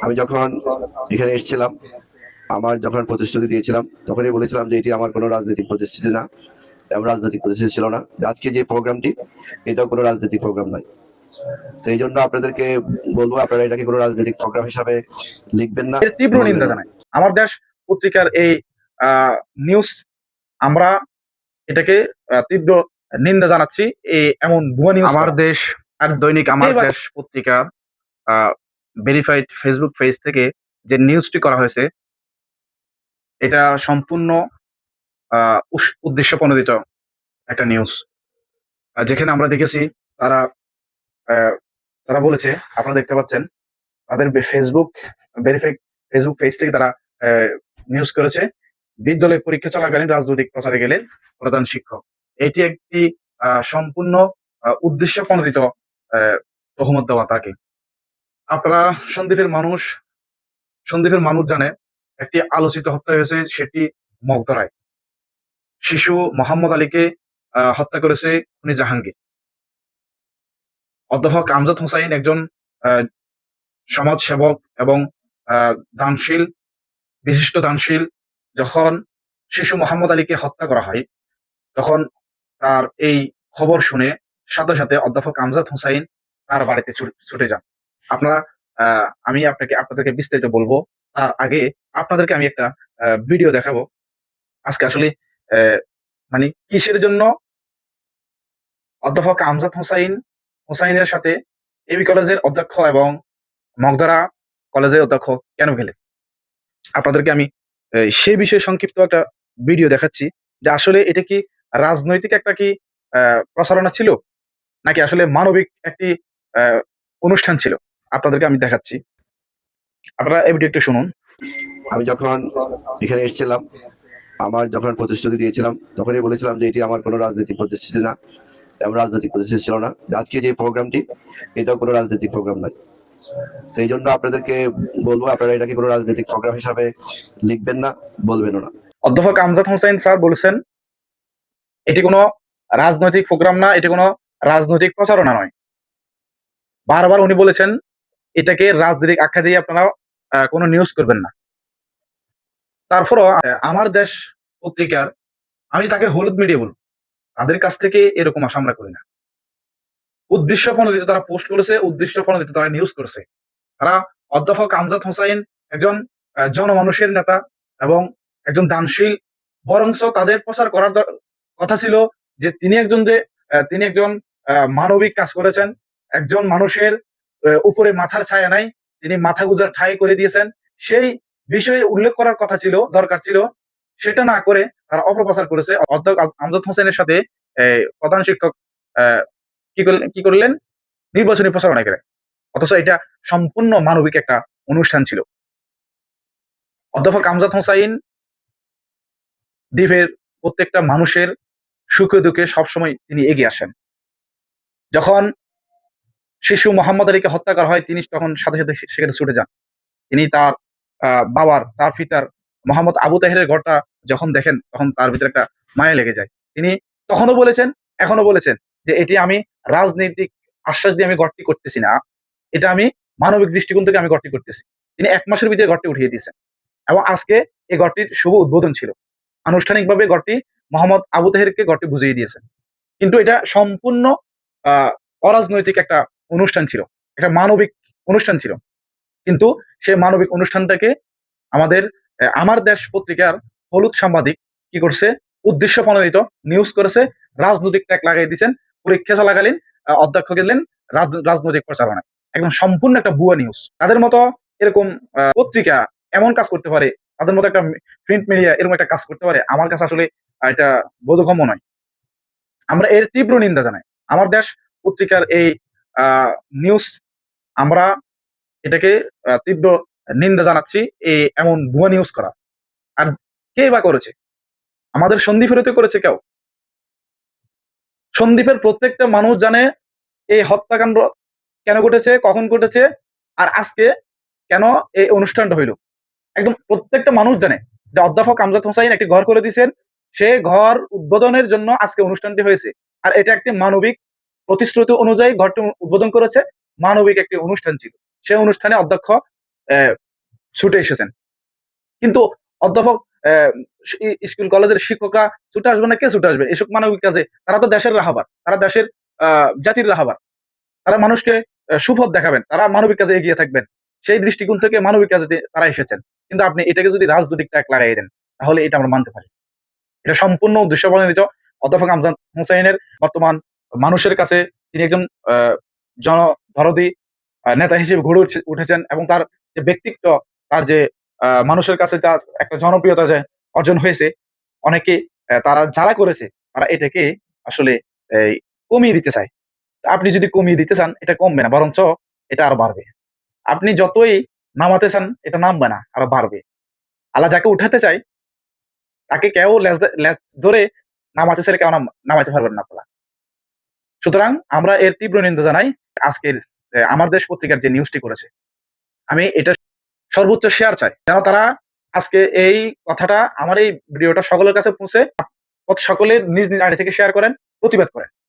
আমি যখন এখানে এসেছিলাম আমার যখন প্রতিশ্রুতি দিয়েছিলাম তখনই বলেছিলাম যে এটি আমার কোনো রাজনৈতিক প্রতিশ্রুতি না এবং রাজনৈতিক প্রতিশ্রুতি ছিল না। আজকে যে প্রোগ্রামটি এটাও কোনো রাজনৈতিক প্রোগ্রাম নয়। তো এই জন্য আপনাদেরকে বলব আপনারা এটাকে কোনো রাজনৈতিক প্রোগ্রাম হিসাবে লিখবেন না। তীব্র নিন্দা জানাই। আমার দেশ পত্রিকার এই নিউজ আমরা এটাকে আহ, তীব্র নিন্দা জানাচ্ছি এই এমন ভুয়া নিউজ আমার দেশ আর দৈনিক আমার দেশ পত্রিকা ভেরিফাইড ফেসবুক পেজ থেকে যে নিউজটি করা হয়েছে, এটা সম্পূর্ণ উদ্দেশ্য প্রণোদিত একটা নিউজ যেখানে আমরা দেখেছি তারা তারা বলেছে, আপনারা দেখতে পাচ্ছেন, তাদের ফেসবুক ভেরিফাইড ফেসবুক পেজ থেকে তারা নিউজ করেছে, বিদ্যালয় পরীক্ষা চলাকালীন রাজনৈতিক প্রচারে গেলেন প্রধান শিক্ষক। এটি একটি সম্পূর্ণ উদ্দেশ্য প্রণোদিত তহমত দেওয়া তাকে। আপনারা সন্দীপের মানুষ সন্দীপের মানুষ জানে, একটি আলোচিত হত্যা হয়েছে, সেটি মগদরায়। শিশু মোহাম্মদ আলীকে হত্যা করেছে উনি জাহাঙ্গীর। অধ্যাপক আমজাদ হোসাইন একজন সমাজ সেবক এবং দানশীল, বিশিষ্ট দানশীল। যখন শিশু মোহাম্মদ আলীকে হত্যা করা হয়, তখন তার এই খবর শুনে সাথে সাথে অধ্যাপক আমজাদ হোসাইন তার বাড়িতে ছুটে যান। আপনারা আমি আপনাকে, আপনাদেরকে বিস্তারিত বলব। তার আগে আপনাদেরকে আমি একটা ভিডিও দেখাবো। আজকে আসলে মানে কিসের জন্য অধ্যাপক আমজাদ হোসাইন, হোসাইনের সাথে এবি কলেজের অধ্যক্ষ এবং মগধরা কলেজের অধ্যক্ষ কেন গেলেন? আপনাদেরকে আমি সেই বিষয়ে সংক্ষিপ্ত একটা ভিডিও দেখাচ্ছি, যে আসলে এটা কি রাজনৈতিক একটা কি প্রচারণা ছিল? নাকি আসলে মানবিক একটি অনুষ্ঠান ছিল? আপনাদেরকে আমি দেখাচ্ছি। আপনারা এই ভিডিও একটু শুনুন। আমি যখন এখানে এসেছিলাম আমার যখন প্রতিশ্রুতি দিয়েছিলাম তখনই বলেছিলাম যে এটি আমার কোনো রাজনৈতিক প্রতিশ্রুতি না এবং রাজনৈতিক প্রতিশ্রুতি ছিল না। আজকে যে প্রোগ্রামটি এটাও কোনো রাজনৈতিক প্রোগ্রাম নয়। সেই জন্য আপনাদেরকে বলব আপনারা এটাকে কোনো রাজনৈতিক প্রোগ্রাম হিসাবে লিখবেন না বলবেনও না। অধ্যাপক আমজাদ হোসেন স্যার বলেছেন এটি কোনো রাজনৈতিক প্রোগ্রাম না এটি কোনো রাজনৈতিক প্রচারণা নয়। বারবার উনি বলেছেন এটাকে রাজনৈতিক আখ্যা দিয়ে আপনারা কোনো নিউজ করবেন না। তারপরও আমার দেশ পত্রিকার, আমি তাকে হলুদ মিডিয়া বলব। তাদের কাছ থেকে এরকম আশা আমরা করি না। উদ্দেশ্য প্রণোদিত তারা পোস্ট করেছে, উদ্দেশ্য প্রণোদিত তারা নিউজ করেছে। তারা অধ্যাপক আমজাদ হোসাইন একজন জনমানুষের নেতা এবং একজন দানশীল। বরংস তাদের প্রচার করার কথা ছিল যে তিনি একজন যে তিনি একজন মানবিক কাজ করেছেন। একজন মানুষের উপরে মাথার ছায়া নাই, তিনি মাথা গুজার ঠাই করে দিয়েছেন। সেই বিষয়ে উল্লেখ করার কথা ছিল, দরকার ছিল, সেটা না করে তারা অপপ্রচার করেছে। অধ্যক্ষ আমজাদ হোসেনের সাথে প্রধান শিক্ষক কি করলেন কি করলেন? নির্বাচনী প্রচারণা করে অথচ এটা সম্পূর্ণ মানবিক একটা অনুষ্ঠান ছিল। অধ্যাপক আমজাদ হোসাইন দ্বীপের প্রত্যেকটা মানুষের সুখে দুঃখে সবসময় তিনি এগিয়ে আসেন। যখন শিশু মোহাম্মদ আলীকে হত্যা করা হয়, তিনি তখন সাথে সাথে সেখানে ছুটে যান। তিনি তার বাবার, তার পিতার মোহাম্মদ আবু তাহেরের ঘরটা যখন দেখেন, তখন তার ভিতরে একটা মায়া লেগে যায়। তিনি তখনও বলেছেন এখনও বলেছেন যে এটি আমি রাজনৈতিক আশ্বাস দিয়ে আমি গড়টি করতেছি না। এটা আমি মানবিক দৃষ্টিকোণ থেকে আমি গড়টি করতেছি। তিনি এক মাসের ভিতরে ঘরটি উঠিয়ে দিয়েছেন। এবং আজকে এই ঘরটির শুভ উদ্বোধন ছিল। আনুষ্ঠানিকভাবে গড়টি মোহাম্মদ আবু তাহেরকে গড়টি বুঝিয়ে দিয়েছেন। কিন্তু এটা সম্পূর্ণ অরাজনৈতিক একটা অনুষ্ঠান ছিল। একটা মানবিক অনুষ্ঠান ছিল। কিন্তু সেই মানবিক অনুষ্ঠানটাকে আমাদের আমার দেশ পত্রিকার হলুদ সাংবাদিক কি করছে? উদ্দেশ্য প্রণোদিত নিউজ করেছে, রাজনৈতিক ট্যাগ লাগাই দিয়েছেন, পরীক্ষা চলাকালীন অধ্যক্ষ গেলেন রাজনৈতিক প্রচারণায়। একদম সম্পূর্ণ একটা ভুয়া নিউজ তাদের মতো এরকম পত্রিকা এমন কাজ করতে পারে, তাদের মতো একটা প্রিন্ট মিডিয়া এরকম একটা কাজ করতে পারে, আমার কাছে আসলে এটা বোধগম্য নয়। আমরা এর তীব্র নিন্দা জানাই। আমার দেশ পত্রিকার এই নিউজ আমরা এটাকে তীব্র নিন্দা জানাচ্ছি এই এমন ভুয়া নিউজ করা। আর কে বা করেছে? আমাদের সন্দীপ হতে করেছে কেউ? সন্দীপের প্রত্যেকটা মানুষ জানে এই হত্যাকাণ্ড কেন ঘটেছে, কখন ঘটেছে, আর আজকে কেন এই অনুষ্ঠানটা হইল? একদম প্রত্যেকটা মানুষ জানে। যে অধ্যাপক আমজাদ হোসাইন একটি ঘর করে দিয়েছেন, সে ঘর উদ্বোধনের জন্য আজকে অনুষ্ঠানটি হয়েছে। আর এটা একটি মানবিক প্রতিশ্রুতি অনুযায়ী ঘরটি উদ্বোধন করেছে মানবিক একটি অনুষ্ঠান ছিল। সেই অনুষ্ঠানে অধ্যক্ষ ছুটে এসেছেন। কিন্তু অধ্যাপক স্কুল কলেজের শিক্ষকরা ছুটে আসবে না? কে ছুটে আসবে? এসব মানবিক কাজে। তারা তো দেশের রাহাবার। তারা দেশের জাতির রাহাবার। তারা মানুষকে সুপথ দেখাবেন। তারা মানবিক কাজে এগিয়ে থাকবেন। সেই দৃষ্টিকোণ থেকে মানবিক কাজে তারা এসেছেন। কিন্তু আপনি এটাকে যদি রাজনৈতিক ট্যাগ লাগাই দেন, তাহলে এটা আমরা মানতে পারি। এটা সম্পূর্ণ উদ্দেশ্য অধ্যাপক আমজান হুসাইনের বর্তমান মানুষের কাছে তিনি একজন আহ, নেতা হিসেবে গড়ে উঠছে- উঠেছেন এবং তার যে ব্যক্তিত্ব তার যে মানুষের কাছে তার একটা জনপ্রিয়তা যে অর্জন হয়েছে অনেকে তারা যারা করেছে তারা এটাকে আসলে কমিয়ে দিতে চায়। আপনি যদি কমিয়ে দিতে চান এটা কমবে না বরঞ্চ এটা আরও বাড়বে। আপনি যতই নামাতে চান এটা নামবে না আরও বাড়বে। আল্লাহ যাকে উঠাতে চায় তাকে কেউ লেজ ধরে নামাতে চাইলে কেউ নাম- নামাতে পারবেন না আপনারা। সুতরাং আমরা এর তীব্র নিন্দা জানাই আজকের আমার দেশ পত্রিকার যে নিউজটি করেছে। আমি এটা সর্বোচ্চ শেয়ার চাই। যেন তারা আজকে এই কথাটা, আমার এই ভিডিওটা সকলের কাছে পৌঁছে সকলের নিজ নিজ আড়ি থেকে শেয়ার করেন, প্রতিবাদ করেন।